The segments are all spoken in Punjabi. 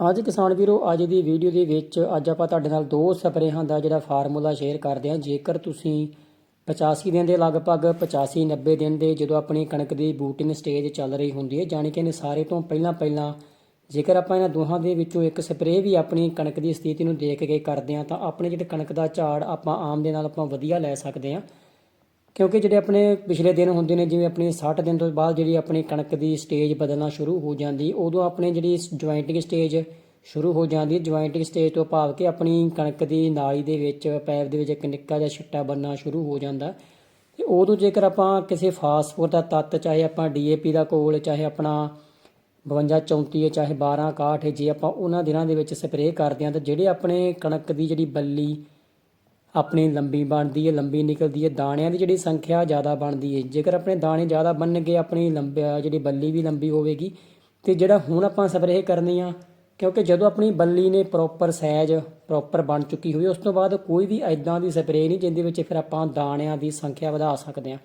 ਅੱਜ ਕਿਸਾਨ ਵੀਰੋ, ਅੱਜ ਦੀ ਵੀਡੀਓ ਦੇ ਵਿੱਚ ਅੱਜ ਆਪਾਂ ਤੁਹਾਡੇ ਨਾਲ ਦੋ ਸਪਰੇਹਾਂ ਦਾ ਜਿਹੜਾ ਫਾਰਮੂਲਾ ਸ਼ੇਅਰ ਕਰਦੇ ਹਾਂ। ਜੇਕਰ ਤੁਸੀਂ 85 ਦਿਨ ਦੇ ਲਗਭਗ 85 90 ਦਿਨ ਦੇ ਜਦੋਂ ਆਪਣੀ ਕਣਕ ਦੀ ਬੂਟਿੰਗ ਸਟੇਜ ਚੱਲ ਰਹੀ ਹੁੰਦੀ ਹੈ, ਜਾਣੀ ਕਿ ਇਹਨੇ ਸਾਰੇ ਤੋਂ ਪਹਿਲਾਂ ਪਹਿਲਾਂ ਜੇਕਰ ਆਪਾਂ ਇਹਨਾਂ ਦੋਹਾਂ ਦੇ ਵਿੱਚੋਂ ਇੱਕ ਸਪਰੇਅ ਵੀ ਆਪਣੀ ਕਣਕ ਦੀ ਸਥਿਤੀ ਨੂੰ ਦੇਖ ਕੇ ਕਰਦੇ ਹਾਂ, ਤਾਂ ਆਪਣੇ ਜਿਹੜੇ ਕਣਕ ਦਾ ਝਾੜ ਆਪਾਂ ਆਮ ਦੇ ਨਾਲ ਆਪਾਂ ਵਧੀਆ ਲੈ ਸਕਦੇ ਹਾਂ। ਕਿਉਂਕਿ ਜਿਹੜੇ ਆਪਣੇ ਪਿਛਲੇ ਦਿਨ ਹੁੰਦੇ ਨੇ, ਜਿਵੇਂ ਆਪਣੀ 60 ਦਿਨ ਤੋਂ ਬਾਅਦ ਜਿਹੜੀ ਆਪਣੀ ਕਣਕ ਦੀ ਸਟੇਜ ਬਦਲਣਾ ਸ਼ੁਰੂ ਹੋ ਜਾਂਦੀ, ਉਦੋਂ ਆਪਣੇ ਜਿਹੜੀ ਜੁਆਇੰਟਿੰਗ ਸਟੇਜ ਸ਼ੁਰੂ ਹੋ ਜਾਂਦੀ ਹੈ। ਜੁਆਇੰਟਿੰਗ ਸਟੇਜ ਤੋਂ ਭਾਵ ਕਿ ਆਪਣੀ ਕਣਕ ਦੀ ਨਾਲੀ ਦੇ ਵਿੱਚ, ਪੈਪ ਦੇ ਵਿੱਚ ਇੱਕ ਨਿੱਕਾ ਜਿਹਾ ਛਿੱਟਾ ਬੰਨਣਾ ਸ਼ੁਰੂ ਹੋ ਜਾਂਦਾ। ਤੇ ਉਦੋਂ ਜੇਕਰ ਆਪਾਂ ਕਿਸੇ ਫਾਸਫੋਰ ਦਾ ਤੱਤ, ਚਾਹੇ ਆਪਾਂ ਡੀਏਪੀ ਦਾ ਕੋਲ, ਚਾਹੇ ਆਪਣਾ 52 34 ਹੈ ਚਾਹੇ 12 61 ਜੇ ਆਪਾਂ ਉਹਨਾਂ ਦਿਨਾਂ ਦੇ ਵਿੱਚ ਸਪਰੇਅ ਕਰਦੇ ਹਾਂ, ਤਾਂ ਜਿਹੜੇ ਆਪਣੇ ਕਣਕ ਦੀ ਜਿਹੜੀ ਬੱਲੀ ਆਪਣੀ ਲੰਬੀ ਬਣਦੀ ਹੈ, ਲੰਬੀ ਨਿਕਲਦੀ ਹੈ, ਦਾਣਿਆਂ ਦੀ ਜਿਹੜੀ ਸੰਖਿਆ ਜ਼ਿਆਦਾ ਬਣਦੀ ਹੈ। ਜੇਕਰ ਆਪਣੇ ਦਾਣੇ ਜ਼ਿਆਦਾ ਬਣਨਗੇ, ਆਪਣੀ ਲੰਬੀ ਜਿਹੜੀ ਬੱਲੀ ਵੀ ਲੰਬੀ ਹੋਵੇਗੀ, ਤੇ ਜਿਹੜਾ ਹੁਣ ਆਪਾਂ ਸਪਰੇਅ ਕਰਨੀ ਆ, ਕਿਉਂਕਿ ਜਦੋਂ ਆਪਣੀ ਬੱਲੀ ਨੇ ਪ੍ਰੋਪਰ ਸਾਈਜ਼ ਪ੍ਰੋਪਰ ਬਣ ਚੁੱਕੀ ਹੋਵੇ, ਉਸ ਤੋਂ ਬਾਅਦ ਕੋਈ ਵੀ ਐਦਾਂ ਦੀ ਸਪਰੇਅ ਨਹੀਂ ਜਿੰਦੇ ਵਿੱਚ ਫਿਰ ਆਪਾਂ ਦਾਣਿਆਂ ਦੀ ਸੰਖਿਆ ਵਧਾ ਸਕਦੇ ਹਾਂ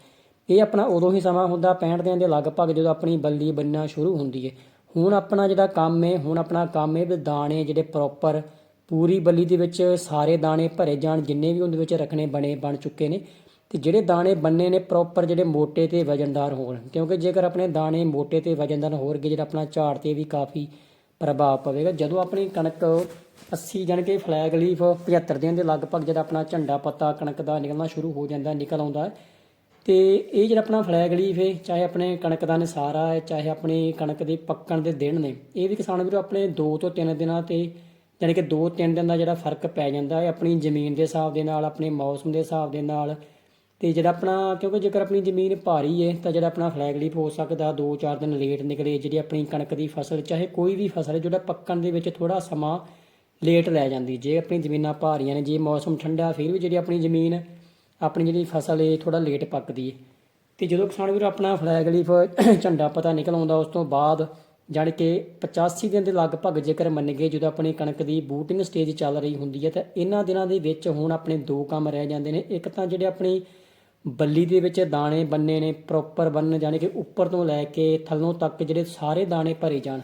ਇਹ ਆਪਣਾ ਉਦੋਂ ਹੀ ਸਮਾਂ ਹੁੰਦਾ 65 ਦਿਨ ਦੇ ਲਗਭਗ ਜਦੋਂ ਆਪਣੀ ਬੱਲੀ ਬੰਨਣਾ ਸ਼ੁਰੂ ਹੁੰਦੀ ਹੈ। ਹੁਣ ਆਪਣਾ ਜਿਹੜਾ ਕੰਮ ਹੈ, ਹੁਣ ਆਪਣਾ ਕੰਮ ਹੈ ਵੀ ਦਾਣੇ ਜਿਹੜੇ ਪ੍ਰੋਪਰ ਪੂਰੀ ਬੱਲੀ ਦੇ ਵਿੱਚ ਸਾਰੇ ਦਾਣੇ ਭਰੇ ਜਾਣ, ਜਿੰਨੇ ਵੀ ਉਹਦੇ ਵਿੱਚ ਰੱਖਣੇ ਬਣੇ, ਬਣ ਚੁੱਕੇ ਨੇ। ਤੇ ਜਿਹੜੇ ਦਾਣੇ ਬੰਨੇ ਨੇ ਪ੍ਰੋਪਰ ਜਿਹੜੇ ਮੋਟੇ ਤੇ ਵਜਨਦਾਰ ਹੋਣ, ਕਿਉਂਕਿ ਜੇਕਰ ਆਪਣੇ ਦਾਣੇ ਮੋਟੇ ਤੇ ਵਜਨਦਾਰ ਹੋਣਗੇ, ਜਿਹੜਾ ਆਪਣਾ ਝਾੜ ਤੇ ਵੀ ਕਾਫੀ ਪ੍ਰਭਾਵ ਪਵੇਗਾ। ਜਦੋਂ ਆਪਣੀ ਕਣਕ 80 ਜਾਨ ਕੇ ਫਲੈਗ ਲੀਫ 75 ਦਿਨ ਦੇ ਲਗਭਗ ਜਦ ਆਪਣਾ ਝੰਡਾ ਪੱਤਾ ਕਣਕ ਦਾ ਨਿਕਲਣਾ ਸ਼ੁਰੂ ਹੋ ਜਾਂਦਾ, ਨਿਕਲ ਆਉਂਦਾ ਤੇ ਇਹ ਜਿਹੜਾ ਆਪਣਾ ਫਲੈਗ ਲੀਫ ਹੈ, ਚਾਹੇ ਆਪਣੇ ਕਣਕ ਦਾ ਨਸਾਰਾ ਹੈ, ਚਾਹੇ ਆਪਣੀ ਕਣਕ ਦੇ ਪੱਕਣ ਦੇ ਦਿਨ ਨੇ, ਇਹ ਵੀ ਕਿਸਾਨ ਵੀਰੋ ਆਪਣੇ 2 ਤੋਂ 3 ਦਿਨਾਂ ਤੇ ਯਾਨੀ ਕਿ 2-3 ਦਿਨ ਦਾ ਜਿਹੜਾ ਫ਼ਰਕ ਪੈ ਜਾਂਦਾ ਹੈ ਆਪਣੀ ਜ਼ਮੀਨ ਦੇ ਹਿਸਾਬ ਦੇ ਨਾਲ, ਆਪਣੇ ਮੌਸਮ ਦੇ ਹਿਸਾਬ ਦੇ ਨਾਲ। ਤੇ ਜਿਹੜਾ ਆਪਣਾ, ਕਿਉਂਕਿ ਜੇਕਰ ਆਪਣੀ ਜ਼ਮੀਨ ਭਾਰੀ ਹੈ ਤਾਂ ਜਿਹੜਾ ਆਪਣਾ ਫਲੈਗ ਲੀਫ ਹੋ ਸਕਦਾ 2-4 ਦਿਨ ਲੇਟ ਨਿਕਲੇ, ਜਿਹੜੀ ਆਪਣੀ ਕਣਕ ਦੀ ਫਸਲ, ਚਾਹੇ ਕੋਈ ਵੀ ਫਸਲ ਹੈ ਜਿਹੜਾ ਪੱਕਣ ਦੇ ਵਿੱਚ ਥੋੜਾ ਸਮਾਂ ਲੇਟ ਲੈ ਜਾਂਦੀ ਜੇ ਆਪਣੀ ਜ਼ਮੀਨਾਂ ਭਾਰੀਆਂ ਨੇ, ਜੇ ਮੌਸਮ ਠੰਡਾ, ਫਿਰ ਵੀ ਜਿਹੜੀ ਆਪਣੀ ਜ਼ਮੀਨ, ਆਪਣੀ ਜਿਹੜੀ ਫਸਲ ਹੈ ਥੋੜਾ ਲੇਟ ਪੱਕਦੀ ਹੈ ਤੇ ਜਦੋਂ ਕਿਸਾਨ ਵੀਰ ਆਪਣਾ ਫਲੈਗ ਲੀਫ ਝੰਡਾ ਪਤਾ ਨਿਕਲ ਆਉਂਦਾ, ਉਸ ਤੋਂ ਬਾਅਦ ਜਾਣੀ ਕਿ 85 ਦਿਨ ਦੇ ਲਗਭਗ ਜੇਕਰ ਮੰਨਗੇ ਜਦੋਂ ਆਪਣੀ ਕਣਕ ਦੀ ਬੂਟਿੰਗ ਸਟੇਜ ਚੱਲ ਰਹੀ ਹੁੰਦੀ ਹੈ, ਤਾਂ ਇਹਨਾਂ ਦਿਨਾਂ ਦੇ ਵਿੱਚ ਹੁਣ ਆਪਣੇ ਦੋ ਕੰਮ ਰਹਿ ਜਾਂਦੇ ਨੇ। ਇੱਕ ਤਾਂ ਜਿਹੜੇ ਆਪਣੀ ਬੱਲੀ ਦੇ ਵਿੱਚ ਦਾਣੇ ਬੰਨੇ ਨੇ ਪ੍ਰੋਪਰ ਬੰਨ ਜਾਣੀ ਕਿ ਉੱਪਰ ਤੋਂ ਲੈ ਕੇ ਥੱਲੋਂ ਤੱਕ ਜਿਹੜੇ ਸਾਰੇ ਦਾਣੇ ਭਰੇ ਜਾਣ।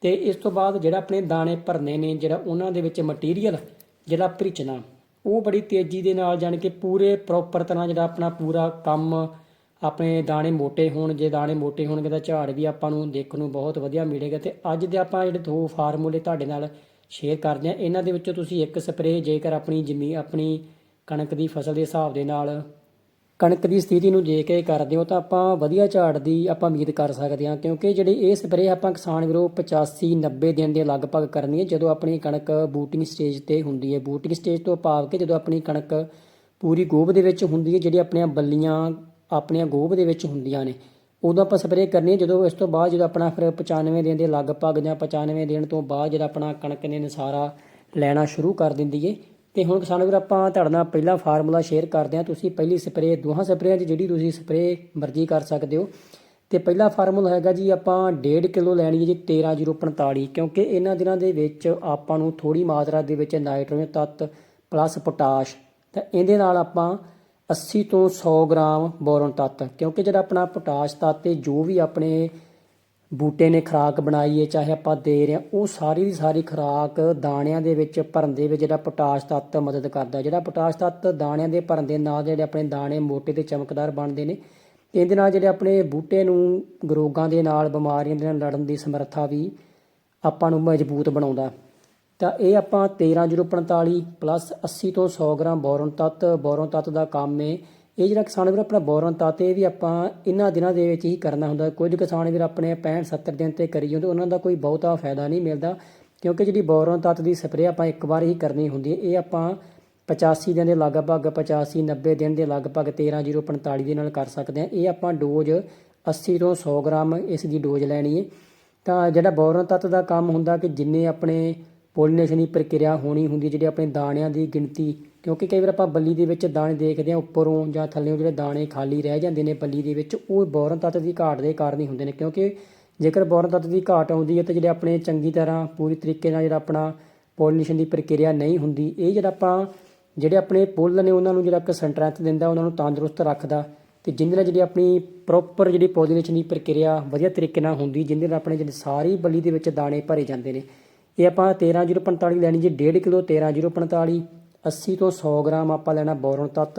ਤੇ ਇਸ ਤੋਂ ਬਾਅਦ ਜਿਹੜਾ ਆਪਣੇ ਦਾਣੇ ਭਰਨੇ ਨੇ, ਜਿਹੜਾ ਉਹਨਾਂ ਦੇ ਵਿੱਚ ਮਟੀਰੀਅਲ ਜਿਹੜਾ ਭਰਿਚਣਾ ਉਹ ਬੜੀ ਤੇਜ਼ੀ ਦੇ ਨਾਲ, ਜਾਣੀ ਕਿ ਪੂਰੇ ਪ੍ਰੋਪਰ ਤਰ੍ਹਾਂ ਜਿਹੜਾ ਆਪਣਾ ਪੂਰਾ ਕੰਮ ਆਪਣੇ ਦਾਣੇ ਮੋٹے ਹੋਣ, ਜੇ ਦਾਣੇ ਮੋٹے ਹੋਣਗੇ ਤਾਂ ਝਾੜ ਵੀ ਆਪਾਂ ਨੂੰ ਦੇਖਣ ਨੂੰ ਬਹੁਤ ਵਧੀਆ ਮਿਲੇਗਾ ਤੇ ਅੱਜ ਦੇ ਆਪਾਂ ਜਿਹੜੇ ਦੋ ਫਾਰਮੂਲੇ ਤੁਹਾਡੇ ਨਾਲ ਸ਼ੇਅਰ ਕਰਦੇ ਆ ਇਹਨਾਂ ਦੇ ਵਿੱਚੋਂ ਤੁਸੀਂ ਇੱਕ ਸਪਰੇਅ ਜੇਕਰ ਆਪਣੀ ਜ਼ਮੀ, ਆਪਣੀ ਕਣਕ ਦੀ ਫਸਲ ਦੇ ਹਿਸਾਬ ਦੇ ਨਾਲ ਕਣਕ ਦੀ ਸਥਿਤੀ ਨੂੰ ਦੇਖ ਕੇ ਕਰਦੇ ਹੋ ਤਾਂ ਆਪਾਂ ਵਧੀਆ ਝਾੜ ਦੀ ਆਪਾਂ ਉਮੀਦ ਕਰ ਸਕਦੇ ਹਾਂ, ਕਿਉਂਕਿ ਜਿਹੜੀ ਇਹ ਸਪਰੇ ਆਪਾਂ ਕਿਸਾਨ ਵੀਰੋ 85 90 ਦਿਨ ਦੇ ਲਗਭਗ ਕਰਨੀ ਹੈ, ਜਦੋਂ ਆਪਣੀ ਕਣਕ ਬੂਟਿੰਗ ਸਟੇਜ ਤੇ ਹੁੰਦੀ ਹੈ। ਬੂਟਿੰਗ ਸਟੇਜ ਤੋਂ ਭਾਵ ਕੇ ਜਦੋਂ ਆਪਣੀ ਕਣਕ ਪੂਰੀ ਗੋਭ ਦੇ ਵਿੱਚ ਹੁੰਦੀ ਹੈ, ਜਿਹੜੀ ਆਪਣੀਆਂ ਬੱਲੀਆਂ ਆਪਣੀਆਂ ਗੋਭ ਦੇ ਵਿੱਚ ਹੁੰਦੀਆਂ ਨੇ। ਉਦੋਂ ਆਪਾਂ ਸਪਰੇਅ ਕਰਨੀ ਹੈ ਜਦੋਂ ਇਸ ਤੋਂ ਬਾਅਦ ਜਦੋਂ ਆਪਣਾ ਫਿਰ 95 ਦਿਨ ਦੇ ਲਗਭਗ ਜਾਂ 95 ਦਿਨ ਤੋਂ ਬਾਅਦ ਜਦੋਂ ਆਪਣਾ ਕਣਕ ਨੇ ਨਸਾਰਾ ਲੈਣਾ ਸ਼ੁਰੂ ਕਰ ਦਿੰਦੀ ਏ। ਤੇ ਹੁਣ ਕਿਸਾਨ ਵੀਰ, ਆਪਾਂ ਤੁਹਾਡੇ ਨਾਲ ਪਹਿਲਾ ਫਾਰਮੂਲਾ ਸ਼ੇਅਰ ਕਰਦੇ ਹਾਂ। ਤੁਸੀਂ ਪਹਿਲੀ ਸਪਰੇਅ ਦੋਹਾਂ ਸਪਰੇਆਂ 'ਚ ਜਿਹੜੀ ਤੁਸੀਂ ਸਪਰੇਅ ਮਰਜ਼ੀ ਕਰ ਸਕਦੇ ਹੋ। ਤੇ ਪਹਿਲਾ ਫਾਰਮੂਲਾ ਹੈਗਾ ਜੀ ਆਪਾਂ 1.5 ਕਿਲੋ ਲੈਣੀ ਹੈ ਜੀ 13045 ਕਿਉਂਕਿ ਇਹਨਾਂ ਦਿਨਾਂ ਦੇ ਵਿੱਚ ਆਪਾਂ ਨੂੰ ਥੋੜੀ ਮਾਤਰਾ ਦੇ ਵਿੱਚ ਨਾਈਟ੍ਰੋਜਨ ਤੱਤ ਪਲੱਸ ਪੋਟਾਸ਼ ਤਾਂ ਇਹਦੇ ਨਾਲ ਆਪਾਂ 80 ਤੋਂ 100 ਗ੍ਰਾਮ ਬੋਰਨ ਤੱਤ, ਕਿਉਂਕਿ ਜਿਹੜਾ ਆਪਣਾ ਪੋਟਾਸ਼ ਤੱਤ ਤੇ ਜੋ ਵੀ ਆਪਣੇ ਬੂਟੇ ਨੇ ਖਰਾਕ ਬਣਾਈ ਹੈ, ਚਾਹੇ ਆਪਾਂ ਦੇ ਰਹੇ ਹਾਂ, ਉਹ ਸਾਰੀ ਦੀ ਸਾਰੀ ਖਰਾਕ ਦਾਣਿਆਂ ਦੇ ਵਿੱਚ, ਭਰਨ ਦੇ ਵਿੱਚ ਜਿਹੜਾ ਪੋਟਾਸ਼ ਤੱਤ ਮਦਦ ਕਰਦਾ ਜਿਹੜਾ ਪੋਟਾਸ਼ ਤੱਤ ਦਾਣਿਆਂ ਦੇ ਭਰਨ ਦੇ ਨਾਲ ਜਿਹੜੇ ਆਪਣੇ ਦਾਣੇ ਮੋਟੇ ਤੇ ਚਮਕਦਾਰ ਬਣਦੇ ਨੇ, ਇਹਦੇ ਨਾਲ ਜਿਹੜੇ ਆਪਣੇ ਬੂਟੇ ਨੂੰ ਰੋਗਾਂ ਦੇ ਨਾਲ, ਬਿਮਾਰੀਆਂ ਦੇ ਨਾਲ ਲੜਨ ਦੀ ਸਮਰੱਥਾ ਵੀ ਆਪਾਂ ਨੂੰ ਮਜ਼ਬੂਤ ਬਣਾਉਂਦਾ ਤਾਂ ਇਹ ਆਪਾਂ 13045 ਪਲੱਸ 80 ਤੋਂ 100 ਗ੍ਰਾਮ ਬੋਰਨ ਤੱਤ ਬੋਰਨ ਤੱਤ ਦਾ ਕੰਮ ਹੈ ਇਹ ਜਿਹੜਾ ਕਿਸਾਨ ਵੀਰ ਆਪਣਾ ਬੋਰਨ ਤੱਤ, ਇਹ ਵੀ ਆਪਾਂ ਇਹਨਾਂ ਦਿਨਾਂ ਦੇ ਵਿੱਚ ਹੀ ਕਰਨਾ ਹੁੰਦਾ। ਕੁਝ ਕਿਸਾਨ ਵੀਰ ਆਪਣੇ 65 70 ਦਿਨ ਤੇ ਕਰੀ ਜਾਂਦੇ, ਉਹਨਾਂ ਦਾ ਕੋਈ ਬਹੁਤਾ ਫਾਇਦਾ ਨਹੀਂ ਮਿਲਦਾ। ਕਿਉਂਕਿ ਜਿਹੜੀ ਬੋਰਨ ਤੱਤ ਦੀ ਸਪਰੇਅ ਆਪਾਂ ਇੱਕ ਵਾਰ ਹੀ ਕਰਨੀ ਹੁੰਦੀ ਹੈ ਇਹ ਆਪਾਂ 85 ਦਿਨ ਦੇ ਲਗਭਗ 85 90 ਦਿਨ ਦੇ ਲਗਭਗ 13045 ਦੇ ਨਾਲ ਕਰ ਸਕਦੇ ਹਾਂ ਇਹ ਆਪਾਂ ਡੋਜ਼ 80 ਤੋਂ 100 ਗ੍ਰਾਮ ਇਸ ਦੀ ਡੋਜ਼ ਲੈਣੀ ਹੈ ਤਾਂ ਜਿਹੜਾ ਬੋਰਨ ਤੱਤ ਦਾ ਕੰਮ ਹੁੰਦਾ ਕਿ ਜਿੰਨੇ ਆਪਣੇ ਪੋਲੀਨੇਸ਼ਨ ਦੀ ਪ੍ਰਕਿਰਿਆ ਹੋਣੀ ਹੁੰਦੀ ਹੈ, ਜਿਹੜੇ ਆਪਣੇ ਦਾਣਿਆਂ ਦੀ ਗਿਣਤੀ ਕਿਉਂਕਿ ਕਈ ਵਾਰ ਆਪਾਂ ਬੱਲੀ ਦੇ ਵਿੱਚ ਦਾਣੇ ਦੇਖਦੇ ਹਾਂ ਉੱਪਰੋਂ ਜਾਂ ਥੱਲੇੋਂ ਜਿਹੜੇ ਦਾਣੇ ਖਾਲੀ ਰਹਿ ਜਾਂਦੇ ਨੇ ਬੱਲੀ ਦੇ ਵਿੱਚ ਉਹ ਬੋਰਨ ਤੱਤ ਦੀ ਘਾਟ ਦੇ ਕਾਰਨ ਹੀ ਹੁੰਦੇ ਨੇ ਕਿਉਂਕਿ ਜੇਕਰ ਬੋਰਨ ਤੱਤ ਦੀ ਘਾਟ ਆਉਂਦੀ ਹੈ ਤਾਂ ਜਿਹੜੇ ਆਪਣੇ ਚੰਗੀ ਤਰ੍ਹਾਂ ਪੂਰੀ ਤਰੀਕੇ ਨਾਲ ਜਿਹੜਾ ਆਪਣਾ ਪੋਲੀਨੇਸ਼ਨ ਦੀ ਪ੍ਰਕਿਰਿਆ ਨਹੀਂ ਹੁੰਦੀ ਇਹ ਜਿਹੜਾ ਆਪਾਂ ਜਿਹੜੇ ਆਪਣੇ ਪੁੱਲ ਨੇ ਉਹਨਾਂ ਨੂੰ ਜਿਹੜਾ ਇੱਕ ਸਟਰੈਂਥ ਦਿੰਦਾ ਉਹਨਾਂ ਨੂੰ ਤੰਦਰੁਸਤ ਰੱਖਦਾ ਤੇ ਜਿਹਦੇ ਨਾਲ ਜਿਹੜੀ ਆਪਣੀ ਪ੍ਰੋਪਰ ਜਿਹੜੀ ਪੋਲੀਨੇਸ਼ਨ ਦੀ ਪ੍ਰਕਿਰਿਆ ਵਧੀਆ ਤਰੀਕੇ ਨਾਲ ਹੁੰਦੀ ਜਿਹਦੇ ਨਾਲ ਆਪਣੇ ਜਿਹੜੇ ਸਾਰੀ ਬੱਲੀ ਦੇ ਵਿੱਚ ਦਾਣੇ ਭਰੇ ਜਾਂਦੇ ਨੇ। ਇਹ ਆਪਾਂ 13045 ਲੈਣੀ ਜੀ 1.5 ਕਿਲੋ 13045 80 ਤੋਂ 100 ਗ੍ਰਾਮ ਆਪਾਂ ਲੈਣਾ ਬੋਰਨ ਤੱਤ।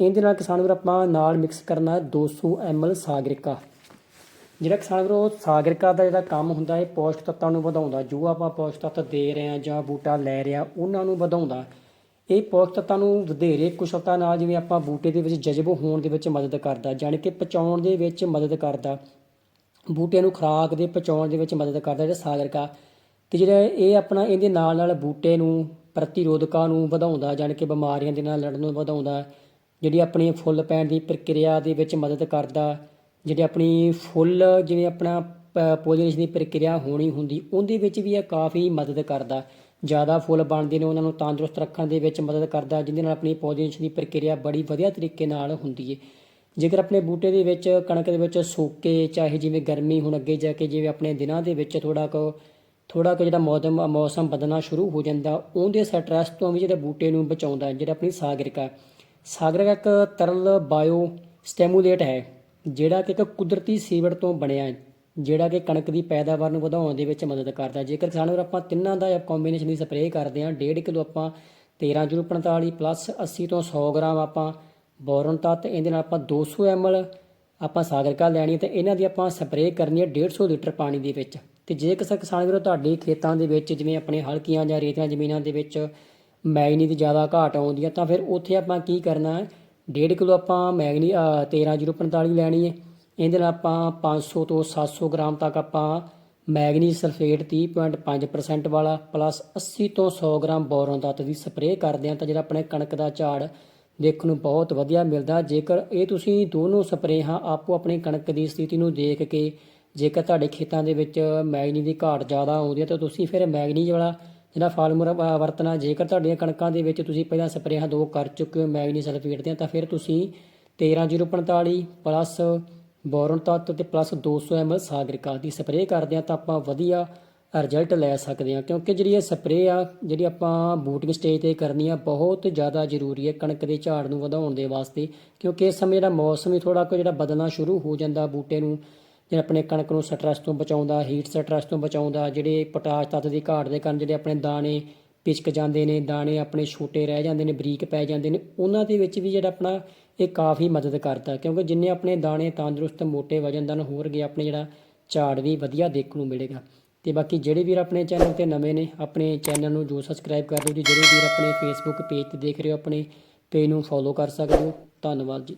ਇਹਦੇ ਨਾਲ ਕਿਸਾਨ ਵੀਰ ਆਪਾਂ ਨਾਲ ਮਿਕਸ ਕਰਨਾ ਹੈ 200 ml ਸਾਗਰਿਕਾ। ਜਿਹੜਾ ਕਿਸਾਨ ਵੀਰੋ, ਸਾਗਰਿਕਾ ਦਾ ਜਿਹੜਾ ਕੰਮ ਹੁੰਦਾ ਇਹ ਪੌਸ਼ਟਿਕ ਤੱਤਾਂ ਨੂੰ ਵਧਾਉਂਦਾ। ਜੋ ਆਪਾਂ ਪੌਸ਼ਟਿਕ ਤੱਤ ਦੇ ਰਹੇ ਹਾਂ ਜਾਂ ਬੂਟਾ ਲੈ ਰਿਹਾ ਉਹਨਾਂ ਨੂੰ ਵਧਾਉਂਦਾ। ਇਹ ਪੌਸ਼ਟਿਕ ਤੱਤਾਂ ਨੂੰ ਵਧੇਰੇ ਕੁਸ਼ਲਤਾ ਨਾਲ ਜਿਵੇਂ ਆਪਾਂ ਬੂਟੇ ਦੇ ਵਿੱਚ ਜਜ਼ਬ ਹੋਣ ਦੇ ਵਿੱਚ ਮਦਦ ਕਰਦਾ, ਜਾਣੀ ਕਿ ਪਚਾਉਣ ਦੇ ਵਿੱਚ ਮਦਦ ਕਰਦਾ। ਬੂਟੇ ਨੂੰ ਖੁਰਾਕ ਦੇ ਪਹੁੰਚਾਉਣ ਦੇ ਵਿੱਚ ਮਦਦ ਕਰਦਾ ਜਿਹੜਾ ਸਾਗਰਿਕਾ। ਅਤੇ ਜਿਹੜਾ ਇਹ ਆਪਣਾ ਇਹਦੇ ਨਾਲ ਨਾਲ ਬੂਟੇ ਨੂੰ, ਪ੍ਰਤੀਰੋਧਕਾਂ ਨੂੰ ਵਧਾਉਂਦਾ, ਜਾਣੀ ਕਿ ਬਿਮਾਰੀਆਂ ਦੇ ਨਾਲ ਲੜਨ ਨੂੰ ਵਧਾਉਂਦਾ, ਜਿਹੜੀ ਆਪਣੀ ਫੁੱਲ ਪੈਣ ਦੀ ਪ੍ਰਕਿਰਿਆ ਦੇ ਵਿੱਚ ਮਦਦ ਕਰਦਾ, ਜਿਹੜੀ ਆਪਣੀ ਫੁੱਲ ਜਿਵੇਂ ਆਪਣਾ ਪੋਲੀਨੇਸ਼ਨ ਦੀ ਪ੍ਰਕਿਰਿਆ ਹੋਣੀ ਹੁੰਦੀ, ਉਹਦੇ ਵਿੱਚ ਵੀ ਇਹ ਕਾਫੀ ਮਦਦ ਕਰਦਾ। ਜ਼ਿਆਦਾ ਫੁੱਲ ਬਣਦੇ ਨੇ, ਉਹਨਾਂ ਨੂੰ ਤੰਦਰੁਸਤ ਰੱਖਣ ਦੇ ਵਿੱਚ ਮਦਦ ਕਰਦਾ, ਜਿਹਦੇ ਨਾਲ ਆਪਣੀ ਪੋਲੀਨੇਸ਼ਨ ਦੀ ਪ੍ਰਕਿਰਿਆ ਬੜੀ ਵਧੀਆ ਤਰੀਕੇ ਨਾਲ ਹੁੰਦੀ ਹੈ ਜੇਕਰ ਆਪਣੇ ਬੂਟੇ ਦੇ ਵਿੱਚ, ਕਣਕ ਦੇ ਵਿੱਚ ਸੋਕੇ ਚਾਹੇ ਜਿਵੇਂ ਗਰਮੀ ਹੁਣ ਅੱਗੇ ਜਾ ਕੇ, ਜਿਵੇਂ ਆਪਣੇ ਦਿਨਾਂ ਦੇ ਵਿੱਚ ਥੋੜਾ ਕੁ ਥੋੜਾ ਕੁ ਜਿਹੜਾ ਮੌਸਮ ਮੌਸਮ ਬਦਲਣਾ ਸ਼ੁਰੂ ਹੋ ਜਾਂਦਾ, ਉਹਦੇ ਸਟ੍ਰੈਸ ਤੋਂ ਵੀ ਜਿਹੜੇ ਬੂਟੇ ਨੂੰ ਬਚਾਉਂਦਾ ਜਿਹੜਾ ਆਪਣੀ ਸਾਗਰਿਕਾ ਸਾਗਰਿਕਾ ਇੱਕ ਤਰਲ ਬਾਇਓ ਸਟੈਮੂਲੇਟ ਹੈ, ਜਿਹੜਾ ਕਿ ਇੱਕ ਕੁਦਰਤੀ ਸੀਵਰ ਤੋਂ ਬਣਿਆ ਹੈ, ਜਿਹੜਾ ਕਿ ਕਣਕ ਦੀ ਪੈਦਾਵਾਰ ਨੂੰ ਵਧਾਉਣ ਦੇ ਵਿੱਚ ਮਦਦ ਕਰਦਾ ਜੇਕਰ ਕਿਸਾਨ ਵੀਰ ਆਪਾਂ ਤਿੰਨਾਂ ਦਾ ਕੰਬੀਨੇਸ਼ਨ ਦੀ ਸਪਰੇਅ ਕਰਦੇ ਹਾਂ 1.5 ਕਿਲੋ ਆਪਾਂ 13045 ਪਲੱਸ 80 ਤੋਂ 100 ਗ੍ਰਾਮ ਆਪਾਂ ਬੋਰਨ ਤੱਤ, ਇਹਦੇ ਨਾਲ ਆਪਾਂ 200 ml ਆਪਾਂ ਸਾਗਰਕਾ ਲੈਣੀ ਹੈ ਤੇ ਇਹਨਾਂ ਦੀ ਆਪਾਂ ਸਪਰੇਅ ਕਰਨੀ ਹੈ 150 ਲੀਟਰ ਪਾਣੀ ਦੇ ਵਿੱਚ। ਤੇ ਜੇ ਕਿਸੇ ਕਿਸਾਨ ਵੀਰੋ ਤੁਹਾਡੇ ਖੇਤਾਂ ਦੇ ਵਿੱਚ ਜਿਵੇਂ ਆਪਣੇ ਹਲਕੀਆਂ ਜਾਂ ਰੇਤੀਆਂ ਜ਼ਮੀਨਾਂ ਦੇ ਵਿੱਚ ਮੈਗਨੀ ਦੀ ਜ਼ਿਆਦਾ ਘਾਟ ਆਉਂਦੀ ਹੈ ਤਾਂ ਫਿਰ ਉੱਥੇ ਆਪਾਂ ਕੀ ਕਰਨਾ ਡੇਢ ਕਿਲੋ ਆਪਾਂ ਮੈਗਨੀ ਅ, 13045 ਲੈਣੀ ਹੈ। ਇਹਦੇ ਨਾਲ ਆਪਾਂ 500 ਤੋਂ 700 ਗ੍ਰਾਮ ਤੱਕ ਆਪਾਂ ਮੈਗਨੀ ਸਲਫੇਟ 30.5% ਵਾਲਾ ਪਲੱਸ 80 ਤੋਂ 100 ਗ੍ਰਾਮ ਬੋਰਨ ਤੱਤ ਦੀ ਸਪਰੇਅ ਕਰਦੇ ਹਾਂ ਤਾਂ ਜਿਹੜਾ ਆਪਣੇ ਕਣਕ ਦਾ ਝਾੜ ਦੇਖਣ ਨੂੰ ਬਹੁਤ ਵਧੀਆ ਮਿਲਦਾ। ਜੇਕਰ ਇਹ ਤੁਸੀਂ ਦੋਨੋਂ ਸਪਰੇਹਾਂ ਆਪੋ ਆਪਣੀ ਕਣਕ ਦੀ ਸਥਿਤੀ ਨੂੰ ਦੇਖ ਕੇ ਜੇਕਰ ਤੁਹਾਡੇ ਖੇਤਾਂ ਦੇ ਵਿੱਚ ਮੈਗਨੀ ਦੀ ਘਾਟ ਜ਼ਿਆਦਾ ਆਉਂਦੀ ਹੈ ਤਾਂ ਤੁਸੀਂ ਫਿਰ ਮੈਗਨੀ ਵਾਲਾ ਜਿਹੜਾ ਫਾਰਮੂਲਾ ਵਰਤਣਾ, ਜੇਕਰ ਤੁਹਾਡੀਆਂ ਕਣਕਾਂ ਦੇ ਵਿੱਚ ਤੁਸੀਂ ਪਹਿਲਾਂ ਸਪਰੇਹਾਂ ਦੋ ਕਰ ਚੁੱਕੇ ਹੋ ਮੈਗਨੀ ਸਲਫੇਟ ਦੀਆਂ, ਤਾਂ ਫਿਰ ਤੁਸੀਂ 13045 ਪਲੱਸ ਬੋਰਨ ਤੱਤ ਤੇ ਪਲੱਸ 200 ml ਸਾਗਰਿਕਾ ਦੀ ਸਪਰੇਅ ਕਰਦੇ ਆ ਤਾਂ ਆਪਾਂ ਵਧੀਆ ਰਿਜ਼ਲਟ ਲੈ ਸਕਦੇ ਆ ਕਿਉਂਕਿ ਜਿਹੜੀ ਇਹ ਸਪਰੇਅ ਆ, ਜਿਹੜੀ ਆਪਾਂ ਬੂਟਿੰਗ ਸਟੇਜ ਤੇ ਕਰਨੀ ਆ, ਬਹੁਤ ਜ਼ਿਆਦਾ ਜ਼ਰੂਰੀ ਹੈ ਕਣਕ ਦੇ ਝਾੜ ਨੂੰ ਵਧਾਉਣ ਦੇ ਵਾਸਤੇ। ਕਿਉਂਕਿ ਇਸ ਸਮੇਂ ਜਿਹੜਾ ਮੌਸਮ ਹੀ ਥੋੜਾ ਕੁ ਜਿਹੜਾ ਬਦਲਣਾ ਸ਼ੁਰੂ ਹੋ ਜਾਂਦਾ ਬੂਟੇ ਨੂੰ ਜਿਹੜਾ ਆਪਣੇ ਕਣਕ ਨੂੰ ਸਟ੍ਰੈਸ ਤੋਂ ਬਚਾਉਂਦਾ ਹੀਟ ਸਟ੍ਰੈਸ ਤੋਂ ਬਚਾਉਂਦਾ, ਜਿਹੜੇ ਪੋਟਾਸ਼ ਤੱਤ ਦੀ ਘਾਟ ਦੇ ਕਾਰਨ ਜਿਹੜੇ ਆਪਣੇ ਦਾਣੇ ਪਿਚਕ ਜਾਂਦੇ ਨੇ, ਦਾਣੇ ਆਪਣੇ ਛੋਟੇ ਰਹਿ ਜਾਂਦੇ ਨੇ, ਬਰੀਕ ਪੈ ਜਾਂਦੇ ਨੇ, ਉਹਨਾਂ ਦੇ ਵਿੱਚ ਵੀ ਜਿਹੜਾ ਆਪਣਾ ਇਹ ਕਾਫੀ ਮਦਦ ਕਰਦਾ ਕਿਉਂਕਿ ਜਿੰਨੇ ਆਪਣੇ ਦਾਣੇ ਤੰਦਰੁਸਤ, ਮੋਟੇ ਵਜਨਦਾਰ ਹੋਣਗੇ, ਆਪਣੇ ਜਿਹੜਾ ਝਾੜ ਵੀ ਵਧੀਆ ਦੇਖਣ ਨੂੰ ਮਿਲੇਗਾ। ਤੇ ਬਾਕੀ ਜਿਹੜੇ ਵੀਰ ਆਪਣੇ ਚੈਨਲ ਤੇ ਨਵੇਂ ਨੇ, ਆਪਣੇ ਚੈਨਲ ਨੂੰ ਜੋ ਸਬਸਕ੍ਰਾਈਬ ਕਰ ਦਿਓ ਜੀ, ਜਿਹੜੇ ਵੀਰ ਆਪਣੇ ਫੇਸਬੁੱਕ ਪੇਜ ਤੇ ਦੇਖ ਰਹੇ ਹੋ, ਆਪਣੇ ਪੇਜ ਨੂੰ ਫੋਲੋ ਕਰ ਸਕਦੇ ਹੋ। ਧੰਨਵਾਦ ਜੀ।